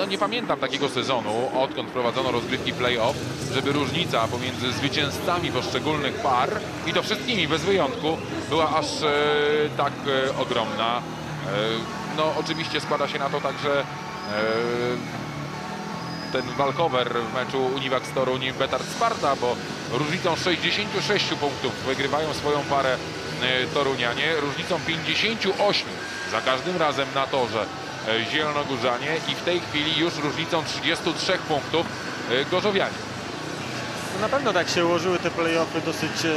no nie pamiętam takiego sezonu, odkąd prowadzono rozgrywki play-off, żeby różnica pomiędzy zwycięzcami poszczególnych par i to wszystkimi bez wyjątku była aż e, tak e, ogromna. E, no oczywiście składa się na to także e, ten walkover w meczu Univax Toruń Betard Sparta, bo różnicą 66 punktów wygrywają swoją parę e, Torunianie, różnicą 58 za każdym razem na torze Zielonogórzanie i w tej chwili już różnicą 33 punktów e, Gorzowianie. Na pewno tak się ułożyły te playoffy dosyć e,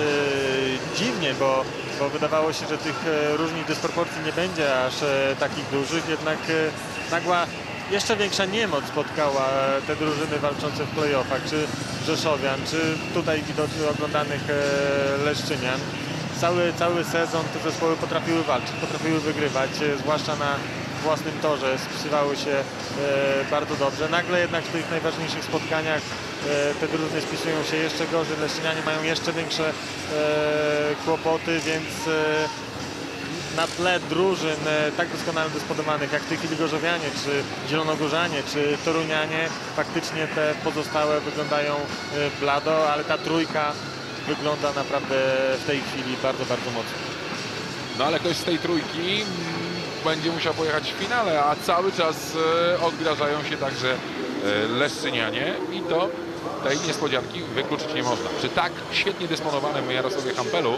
dziwnie, bo, bo wydawało się, że tych e, różnic dysproporcji nie będzie aż e, takich dużych, jednak e, nagła jeszcze większa niemoc spotkała te drużyny walczące w playoffach, czy Rzeszowian, czy tutaj widocznie oglądanych e, Leszczynian. Cały, cały sezon te zespoły potrafiły walczyć, potrafiły wygrywać, e, zwłaszcza na własnym torze, spisywały się e, bardzo dobrze. Nagle jednak w tych najważniejszych spotkaniach e, te drużyny spisują się jeszcze gorzej, Leszczynianie mają jeszcze większe e, kłopoty, więc na tle drużyn tak doskonale dysponowanych jak w tej czy Zielonogórzanie, czy Torunianie, faktycznie te pozostałe wyglądają blado, ale ta trójka wygląda naprawdę w tej chwili bardzo, bardzo mocno. No ale ktoś z tej trójki będzie musiał pojechać w finale, a cały czas e, odgrażają się także e, Leszczynianie i to tej niespodzianki wykluczyć nie można. Przy tak świetnie dysponowanym Jarosławie Hampelu,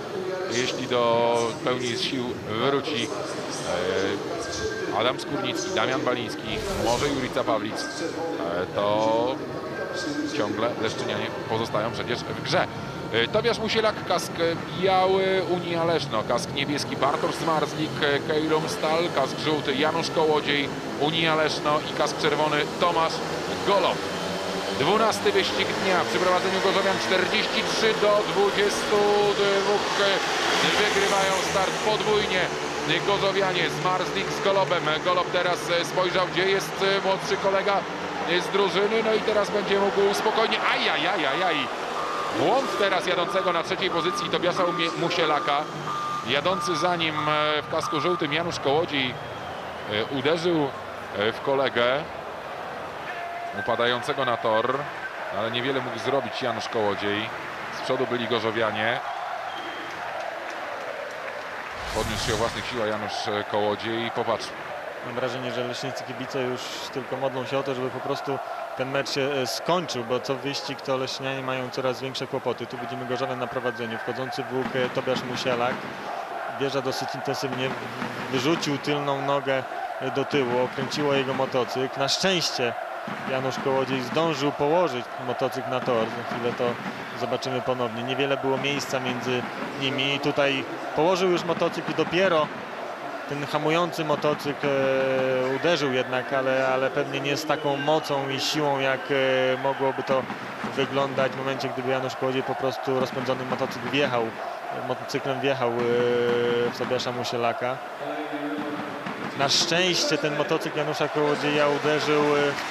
jeśli do pełni sił wróci e, Adam Skórnicki, Damian Baliński, może Jurica Pawlic, to ciągle Leszczynianie pozostają przecież w grze. E, Tobiasz Musielak, kask biały, Unia Leszno, kask niebieski Bartosz Zmarzlik, e, Kejlum Stal, kask żółty Janusz Kołodziej, Unia Leszno i kask czerwony Tomasz Golow. 12 wyścig dnia przy prowadzeniu Gorzowian 43 do 22 wygrywają start podwójnie Gorzowianie Zmarzlik z Golobem. Golob teraz spojrzał gdzie jest młodszy kolega z drużyny no i teraz będzie mógł spokojnie ajajajajaj błąd teraz jadącego na trzeciej pozycji Tobiasza Umie- Musielaka jadący za nim e, w kasku żółtym Janusz Kołodziej e, uderzył e, w kolegę upadającego na tor, ale niewiele mógł zrobić Janusz Kołodziej. Z przodu byli Gorzowianie. Podniósł się o własnych siłach Janusz Kołodziej. Popatrz, Mam wrażenie, że leśnicy kibice już tylko modlą się o to, żeby po prostu ten mecz się e, skończył, bo co wyścig to leśnianie mają coraz większe kłopoty. Tu widzimy Gorzowian na prowadzeniu, wchodzący w łuk e, Tobiasz Musielak. Wjeżdża dosyć intensywnie, wyrzucił tylną nogę e, do tyłu, okręciło jego motocykl. Na szczęście Janusz Kołodziej zdążył położyć motocykl na tor. Za chwilę to zobaczymy ponownie. Niewiele było miejsca między nimi. Tutaj położył już motocykl i dopiero ten hamujący motocykl e, uderzył jednak, ale, ale pewnie nie z taką mocą i siłą, jak e, mogłoby to wyglądać w momencie, gdyby Janusz Kołodziej po prostu rozpędzonym motocykl wjechał, motocyklem wjechał e, w Tobiasza Musielaka. Na szczęście ten motocykl Janusza Kołodzieja uderzył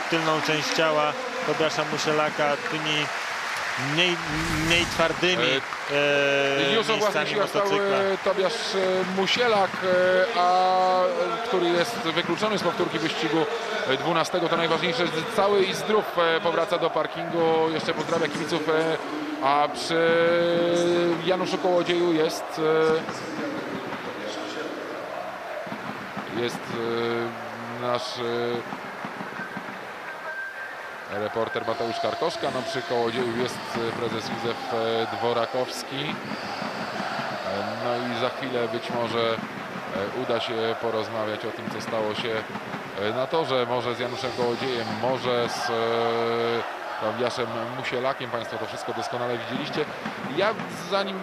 w tylną część ciała Tobiasza Musielaka tymi mniej, mniej twardymi e, Już o własnych siłach stał e, Tobiasz e, Musielak, e, a e, który jest wykluczony z powtórki wyścigu e, 12. To najważniejsze, że cały i zdrów e, powraca do parkingu. Jeszcze pozdrawia kibiców, e, a przy Januszu Kołodzieju jest e, jest e, nasz e, reporter Mateusz Karkoszka. No przy Kołodzieju jest e, prezes Józef e, Dworakowski. E, No i za chwilę być może uda się porozmawiać o tym, co stało się na torze. Może z Januszem Kołodziejem, może z Tobiaszem Musielakiem. Państwo to wszystko doskonale widzieliście. Ja zanim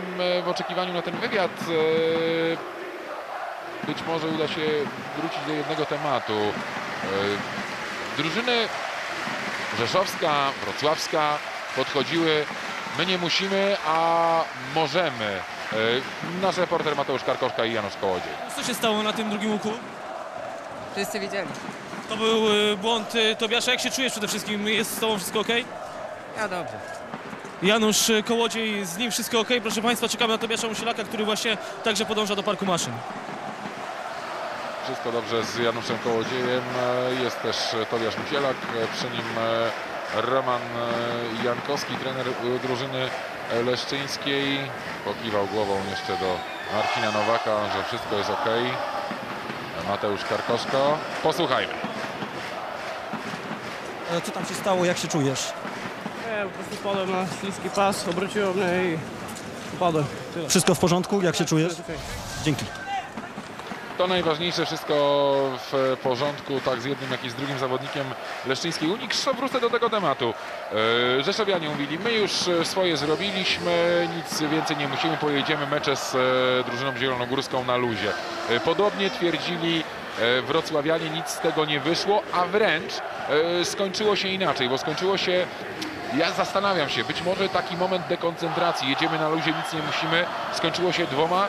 w oczekiwaniu na ten wywiad być może uda się wrócić do jednego tematu. Drużyny Rzeszowska, Wrocławska podchodziły. My nie musimy, a możemy. E, Nasz reporter Mateusz Karkoszka i Janusz Kołodziej. Co się stało na tym drugim łuku? Wszyscy wiedzieli. To był y, błąd y, Tobiasza. Jak się czujesz przede wszystkim? Jest z tobą wszystko ok? Ja dobrze. Janusz Kołodziej, z nim wszystko ok? Proszę Państwa, czekamy na Tobiasza Musielaka, który właśnie także podąża do parku maszyn. Wszystko dobrze z Januszem Kołodziejem. E, Jest też Tobiasz Musielak, e, przy nim e, Roman Jankowski, trener drużyny leszczyńskiej. Pokiwał głową jeszcze do Marcina Nowaka, że wszystko jest ok. Mateusz Karkoszko. Posłuchajmy. Co tam się stało, jak się czujesz? Nie, po prostu wpadłem na śliski pas, obróciło mnie i upadłem. Tyle. Wszystko w porządku, jak się czujesz? Dzięki. To najważniejsze, wszystko w porządku, tak z jednym, jak i z drugim zawodnikiem Leszczyńskiej Unii. Krzysztof, wrócę do tego tematu. E, Rzeszowianie mówili, my już e, swoje zrobiliśmy, nic więcej nie musimy, pojedziemy mecze z e, drużyną zielonogórską na luzie. Podobnie twierdzili wrocławianie, nic z tego nie wyszło, a wręcz skończyło się inaczej, bo skończyło się ja zastanawiam się, być może taki moment dekoncentracji, jedziemy na luzie, nic nie musimy, skończyło się dwoma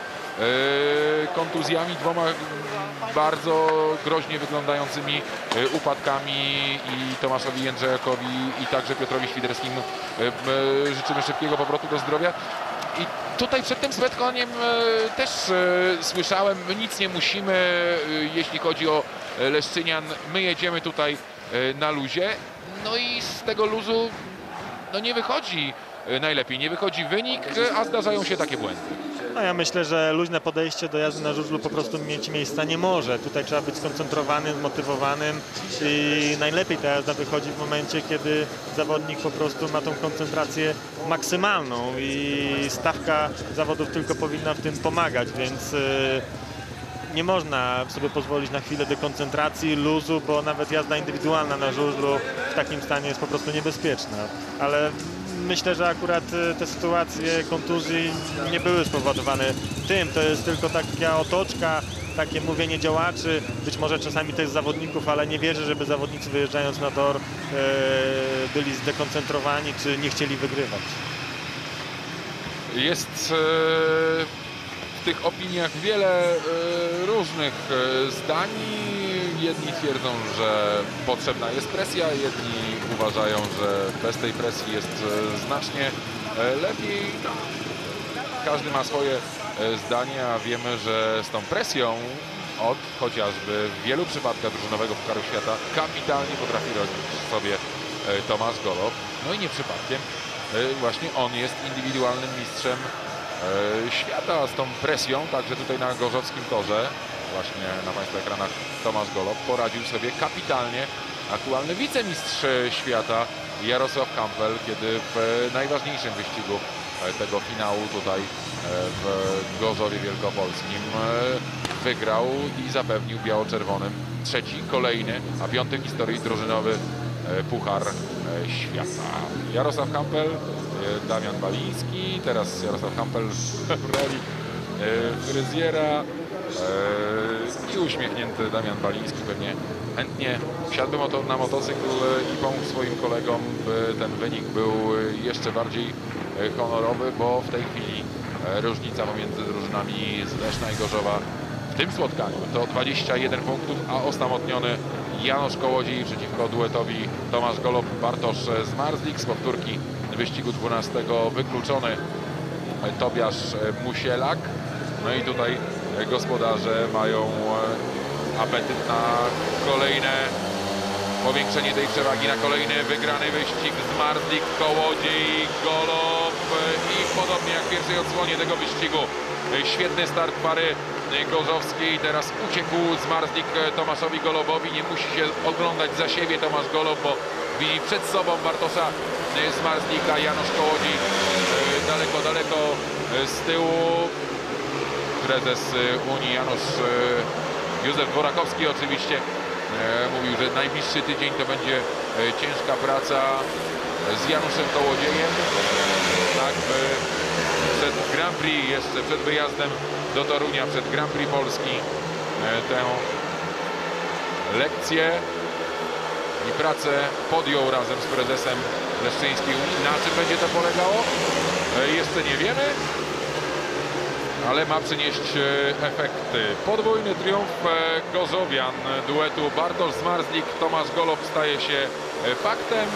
kontuzjami, dwoma bardzo groźnie wyglądającymi e, upadkami i Tomaszowi Jędrzejakowi i także Piotrowi Świderskiemu e, e, życzymy szybkiego powrotu do zdrowia. I tutaj przed tym spotkaniem e, też e, słyszałem, nic nie musimy, e, jeśli chodzi o e, Leszczynian, my jedziemy tutaj e, na luzie. No i z tego luzu no nie wychodzi e, najlepiej, nie wychodzi wynik, e, a zdarzają się takie błędy. No ja myślę, że luźne podejście do jazdy na żużlu po prostu mieć miejsca nie może. Tutaj trzeba być skoncentrowanym, zmotywowanym i najlepiej ta jazda wychodzi w momencie, kiedy zawodnik po prostu ma tą koncentrację maksymalną i stawka zawodów tylko powinna w tym pomagać, więc y, nie można sobie pozwolić na chwilę dekoncentracji, luzu, bo nawet jazda indywidualna na żużlu w takim stanie jest po prostu niebezpieczna. Ale myślę, że akurat y, te sytuacje kontuzji nie były spowodowane tym. To jest tylko taka otoczka, takie mówienie działaczy, być może czasami też zawodników, ale nie wierzę, żeby zawodnicy wyjeżdżając na tor e, byli zdekoncentrowani czy nie chcieli wygrywać. Jest e, w tych opiniach wiele różnych zdań. Jedni twierdzą, że potrzebna jest presja, jedni uważają, że bez tej presji jest e, znacznie e, lepiej. No, każdy ma swoje e, zdanie, a wiemy, że z tą presją od chociażby w wielu przypadkach drużynowego Pucharu Świata kapitalnie potrafi robić sobie Tomasz Golob. No i nie przypadkiem właśnie on jest indywidualnym mistrzem świata z tą presją, także tutaj na Gorzowskim Torze, właśnie na Państwa ekranach Tomasz Golob poradził sobie kapitalnie aktualny wicemistrz świata Jarosław Kampel, kiedy w najważniejszym wyścigu e, tego finału tutaj e, w Gorzowie Wielkopolskim e, wygrał i zapewnił biało-czerwonym trzeci, kolejny, a piąty w historii drużynowy Puchar Świata. Jarosław Kampel, Damian Baliński, teraz Jarosław Kampel w roli fryzjera i uśmiechnięty Damian Baliński pewnie chętnie wsiadłby na motocykl i pomógł swoim kolegom, by ten wynik był jeszcze bardziej e, honorowy, bo w tej chwili e, różnica pomiędzy drużynami Leszna i Gorzowa w tym spotkaniu to 21 punktów, a osamotniony Janusz Kołodziej przeciwko duetowi Tomasz Golob, Bartosz Zmarzlik z powtórki wyścigu 12 wykluczony Tobiasz Musielak. No i tutaj gospodarze mają e, apetyt na kolejne powiększenie tej przewagi, na kolejny wygrany wyścig Zmarzlik, Kołodziej, Golob i podobnie jak w pierwszej odsłonie tego wyścigu. e, Świetny start pary e, gorzowskiej. Teraz uciekł Zmarzlik e, Tomaszowi Golobowi. Nie musi się oglądać za siebie Tomasz Golob, bo widzi przed sobą Bartosza e, Zmarzlika, Janusz Kołodziej e, daleko, daleko e, z tyłu prezes y, Unii Janusz y, Józef Worakowski oczywiście e, mówił, że najbliższy tydzień to będzie e, ciężka praca z Januszem Kołodziejem. Tak, by przed Grand Prix, jeszcze przed wyjazdem do Torunia, przed Grand Prix Polski e, tę lekcję i pracę podjął razem z prezesem Leszczyńskiej Unii. Na czym będzie to polegało? E, Jeszcze nie wiemy ale ma przynieść e, efekty. Podwójny triumf e, Gorzowian duetu Bartosz Zmarzlik, Tomasz Golob staje się e, faktem.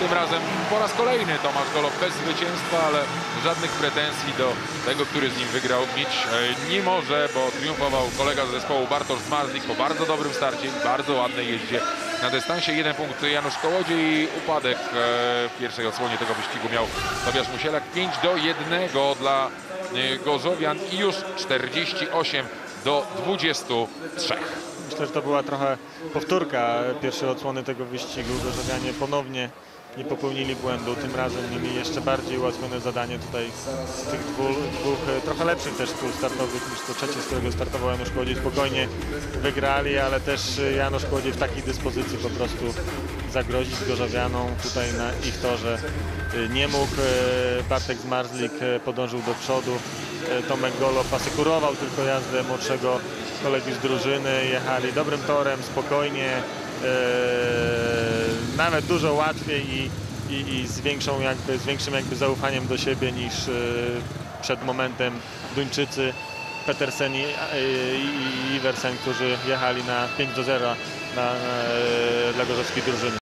Tym razem po raz kolejny Tomasz Golob bez zwycięstwa, ale żadnych pretensji do tego, który z nim wygrał mieć nie może, bo triumfował kolega z zespołu Bartosz Zmarzlik po bardzo dobrym starcie i bardzo ładnej jeździe na dystansie. Jeden punkt Janusz Kołodziej i upadek w pierwszej odsłonie tego wyścigu miał Tobiasz Musielak. 5 do 1 dla Gorzowian i już 48 do 23. Myślę, że to była trochę powtórka pierwszej odsłony tego wyścigu. Gorzowianie ponownie nie popełnili błędu. Tym razem mieli jeszcze bardziej ułatwione zadanie tutaj z tych dwóch, dwóch e, trochę lepszych też kół startowych niż to trzecie, z którego startował Janusz Kłodziej. Spokojnie wygrali, ale też e, Janusz Kłodziej w takiej dyspozycji po prostu zagrozić Gorzowianom tutaj na ich torze. E, Nie mógł, e, Bartek Zmarzlik e, podążył do przodu. Tomek Golob asekurował tylko jazdę młodszego kolegi z drużyny. Jechali dobrym torem, spokojnie, nawet dużo łatwiej i, i, i z, większą jakby, z większym jakby zaufaniem do siebie niż przed momentem Duńczycy Petersen i, i Iversen, którzy jechali na 5 do 0 na, na, dla gorzowskiej drużyny.